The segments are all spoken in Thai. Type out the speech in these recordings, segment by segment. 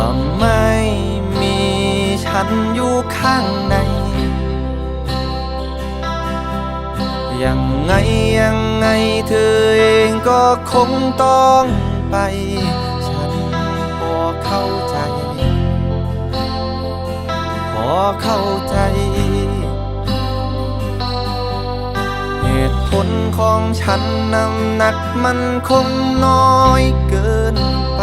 ว่าไม่มีฉันอยู่ข้างใน ยังไงยังไงเธอเองก็คงต้องไป ฉันพอเข้าใจ พอเข้าใจ เหตุผลของฉันน้ำหนักมันคงน้อยเกินไป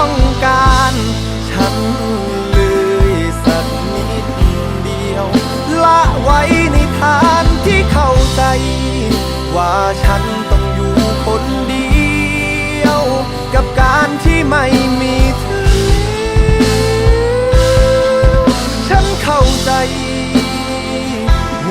ต้องการ ฉันเลยสักนิดเดียว ละไว้ในฐานที่เข้าใจ ว่าฉันต้องอยู่คนเดียว กับการที่ไม่มีเธอ ฉันเข้าใจโ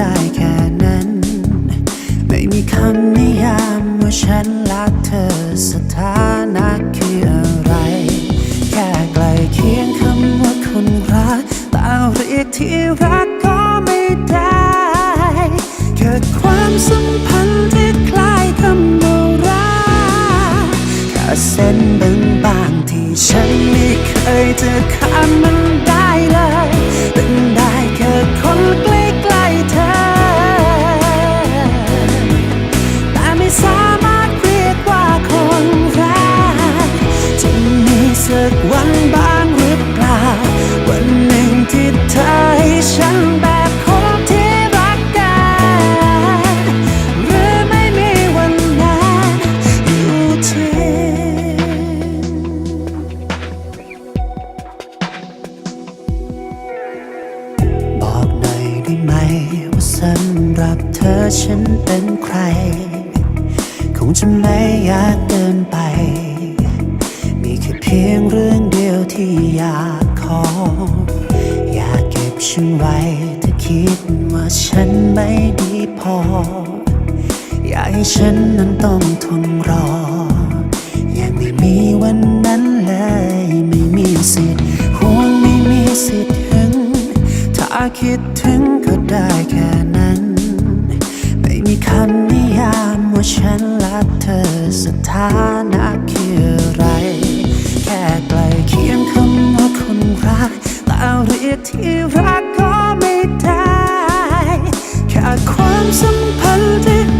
ได้แค่นั้น ไม่มีคำนิยามว่าฉันและเธอสถานะคืออะไร แค่ใกลเคียงคำว่าคนรักแต่เรียกที่รักก็ไม่ได้แค่ความสัมพันธ์ที่คล้ายคำว่ารักแค่เส้นบางๆที่ฉันไม่เคยจะข้ามมันได้ ฉันไว้ถ้าคิดว่าฉันไม่ดีพอ อยากให้ฉันนั้นต้องทนรอ อยังไม่มีวันนั้นเลย ไม่มีสิทธิ์ห่วงไม่มีสิทธิ์ถึง ถ้าคิดถึงก็ได้แค่นั้น ไม่มีคำนิยามว่าฉันและเธอสถานะคืออะไร แค่ใกลเคียงคำว่าคนรัก เรียกที่รักก็ไม่ได้แค่ความสัมพันธ์ที่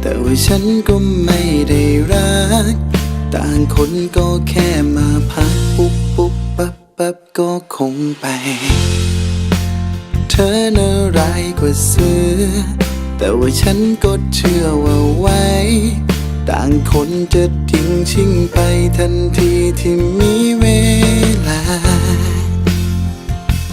แต่ว่าฉันก็ไม่ได้รัก ต่างคนก็แค่มาพักปุ๊บปุ๊บปั๊บปั๊บก็คงไป เธอน่าร้ายกว่าเสือ แต่ว่าฉันก็เชื่อว่าไว้ ต่างคนจะทิ้งชิงไปทันทีที่มีเวลา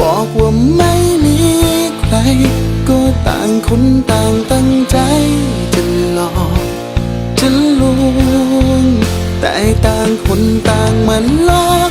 บอกว่าไม่มีใคร ก็ต่างคนต่างตั้งใจ จะหลอกจะลวงแต่ต่างคนต่างมันลอก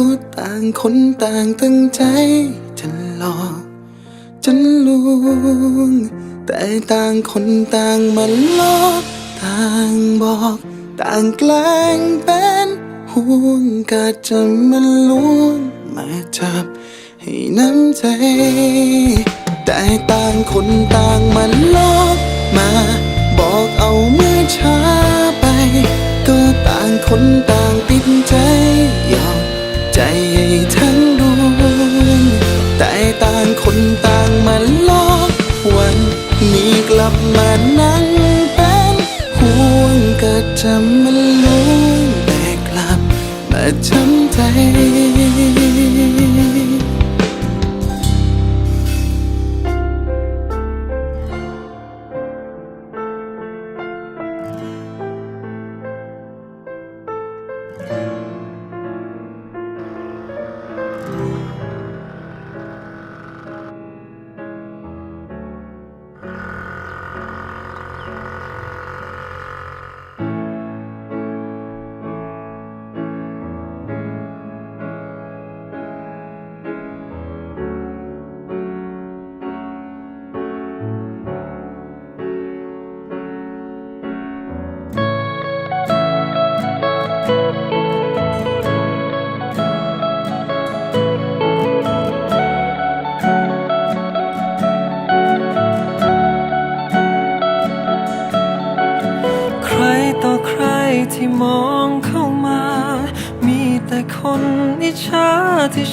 ก็ต่างคนต่างตั้งใจจะหลอกจะลวง แต่ต่างคนต่างมันลอกต่างบอก ต่างแกล้งเป็นห่วงก็จะมาลวงมาจับให้น้ำใจ แต่ต่างคนต่างมันลอกมา บอกเอาเมื่อช้าไป ก็ต่างคนต่างติดใจยอม ใจทั้งดวงแต่ต่างคนต่าง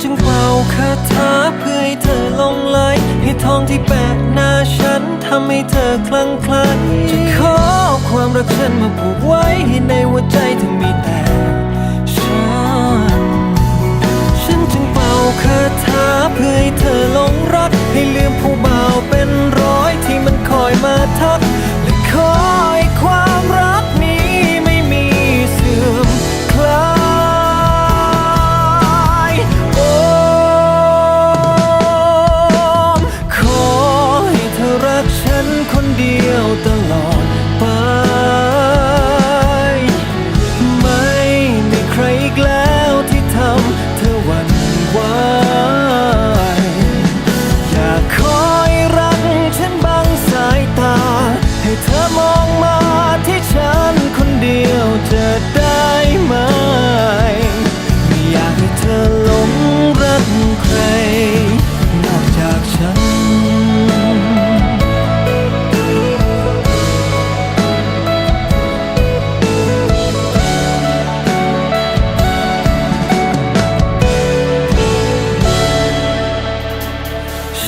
จึงเป่าคาถาเพื่อให้เธอลงไหลให้ทองที่แปะหน้าฉันทำให้เธอคลั่งคล้จะขอความรักฉันมาผูกไว้ให้ในหัวใจเธอมีแต่ฉัน ฉันจึงเป่าคาถาเพื่อให้เธอลงรัก ให้ลืมผู้บ่าวเป็นร้อยที่มันคอยมาทักและขอ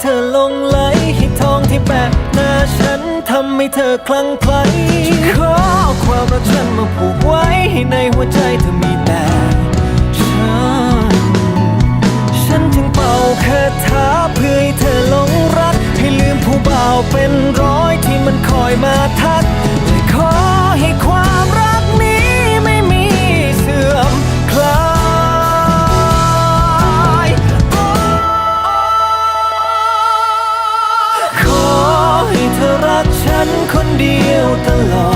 เธอลงไหลให้ทองที่แบะหน้าฉันทำให้เธอคลั่งไคล้ขอความรักฉันมาผูกไว้ให้ในหัวใจเธอมีแต่ฉัน ฉันจึงเป่าคาถาเพื่อให้เธอหลงรัก ให้ลืมผู้บ่าวเป็นร้อยที่มันคอยมาทักเลยขอให้ 三老